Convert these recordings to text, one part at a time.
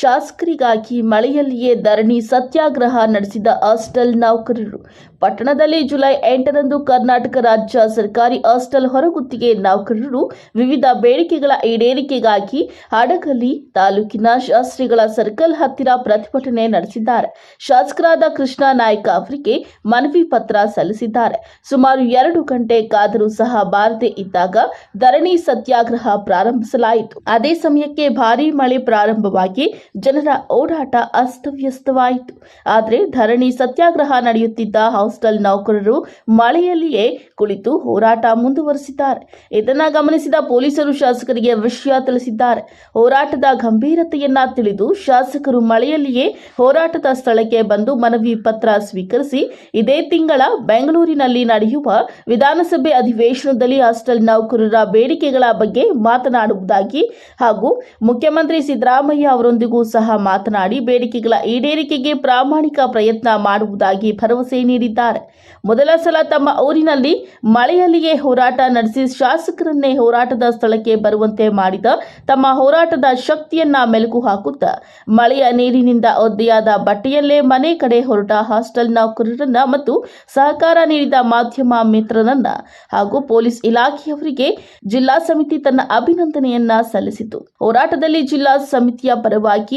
ಶಾಸಕರಿಗಾಗಿ ಮಳೆಯಲ್ಲಿಯೇ ಧರಣಿ ಸತ್ಯಾಗ್ರಹ ನಡೆಸಿದ ಹಾಸ್ಟೆಲ್ ನೌಕರರು. ಪಟ್ಟಣದಲ್ಲಿ ಜುಲೈ ಎಂಟರಂದು ಕರ್ನಾಟಕ ರಾಜ್ಯ ಸರ್ಕಾರಿ ಹಾಸ್ಟೆಲ್ ಹೊರಗುತ್ತಿಗೆ ನೌಕರರು ವಿವಿಧ ಬೇಡಿಕೆಗಳ ಈಡೇರಿಕೆಗಾಗಿ ಹಡಗಲಿ ತಾಲೂಕಿನ ಶಾಸ್ತ್ರಿಗಳ ಸರ್ಕಲ್ ಹತ್ತಿರ ಪ್ರತಿಭಟನೆ ನಡೆಸಿದ್ದಾರೆ. ಶಾಸಕರಾದ ಕೃಷ್ಣ ನಾಯ್ಕ ಅವರಿಗೆ ಮನವಿ ಪತ್ರ ಸಲ್ಲಿಸಿದ್ದಾರೆ. ಸುಮಾರು ಎರಡು ಗಂಟೆ ಕಾದರೂ ಸಹ ಬಾರದೆ ಇದ್ದಾಗ ಧರಣಿ ಸತ್ಯಾಗ್ರಹ ಪ್ರಾರಂಭಿಸಲಾಯಿತು. ಅದೇ ಸಮಯಕ್ಕೆ ಭಾರೀ ಮಳೆ ಪ್ರಾರಂಭವಾಗಿ ಜನರ ಓಡಾಟ ಅಸ್ತವ್ಯಸ್ತವಾಯಿತು. ಆದರೆ ಧರಣಿ ಸತ್ಯಾಗ್ರಹ ನಡೆಯುತ್ತಿದ್ದ ಹಾಸ್ಟೆಲ್ ನೌಕರರು ಮಳೆಯಲ್ಲಿಯೇ ಕುಳಿತು ಹೋರಾಟ ಮುಂದುವರೆಸಿದ್ದಾರೆ. ಇದನ್ನು ಗಮನಿಸಿದ ಪೊಲೀಸರು ಶಾಸಕರಿಗೆ ವಿಷಯ ತಿಳಿಸಿದ್ದಾರೆ. ಹೋರಾಟದ ಗಂಭೀರತೆಯನ್ನ ತಿಳಿದು ಶಾಸಕರು ಮಳೆಯಲ್ಲಿಯೇ ಹೋರಾಟದ ಸ್ಥಳಕ್ಕೆ ಬಂದು ಮನವಿ ಪತ್ರ ಸ್ವೀಕರಿಸಿ, ಇದೇ ತಿಂಗಳ ಬೆಂಗಳೂರಿನಲ್ಲಿ ನಡೆಯುವ ವಿಧಾನಸಭೆ ಅಧಿವೇಶನದಲ್ಲಿ ಹಾಸ್ಟೆಲ್ ನೌಕರರ ಬೇಡಿಕೆಗಳ ಬಗ್ಗೆ ಮಾತನಾಡುವುದಾಗಿ ಹಾಗೂ ಮುಖ್ಯಮಂತ್ರಿ ಸಿದ್ದರಾಮಯ್ಯ ಅವರೊಂದಿಗೂ ಸಹ ಮಾತನಾಡಿ ಬೇಡಿಕೆಗಳ ಈಡೇರಿಕೆಗೆ ಪ್ರಾಮಾಣಿಕ ಪ್ರಯತ್ನ ಮಾಡುವುದಾಗಿ ಭರವಸೆ ನೀಡಿದ್ದಾರೆ. ಮೊದಲ ಸಲ ತಮ್ಮ ಊರಿನಲ್ಲಿ ಮಳೆಯಲ್ಲಿಯೇ ಹೋರಾಟ ನಡೆಸಿ ಶಾಸಕರನ್ನೇ ಹೋರಾಟದ ಸ್ಥಳಕ್ಕೆ ಬರುವಂತೆ ಮಾಡಿದ ತಮ್ಮ ಹೋರಾಟದ ಶಕ್ತಿಯನ್ನ ಮೆಲುಕು ಹಾಕುತ್ತಾ ಮಳೆಯ ನೀರಿನಿಂದ ಒದ್ದೆಯಾದ ಬಟ್ಟೆಯಲ್ಲೇ ಮನೆ ಕಡೆ ಹೊರಟ ಹಾಸ್ಟೆಲ್ ನೌಕರರನ್ನ ಮತ್ತು ಸಹಕಾರ ನೀಡಿದ ಮಾಧ್ಯಮ ಮಿತ್ರರನ್ನ ಹಾಗೂ ಪೊಲೀಸ್ ಇಲಾಖೆಯವರಿಗೆ ಜಿಲ್ಲಾ ಸಮಿತಿ ತನ್ನ ಅಭಿನಂದನೆಯನ್ನ ಸಲ್ಲಿಸಿತು. ಹೋರಾಟದಲ್ಲಿ ಜಿಲ್ಲಾ ಸಮಿತಿಯ ಪರವಾಗಿ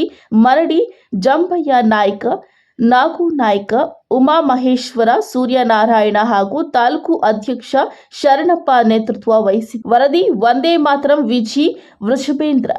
ಮರಡಿ ಜಂಬಯ್ಯ ನಾಯ್ಕ, ನಾಗು ನಾಯ್ಕ, ಉಮಾ ಮಹೇಶ್ವರ, ಸೂರ್ಯನಾರಾಯಣ ಹಾಗೂ ತಾಲೂಕು ಅಧ್ಯಕ್ಷ ಶರಣಪ್ಪ ನೇತೃತ್ವ ವಹಿಸಿ ವರದಿ ವಂದೇ ಮಾತರಂ ವಿಜಿ ವೃಷಭೇಂದ್ರ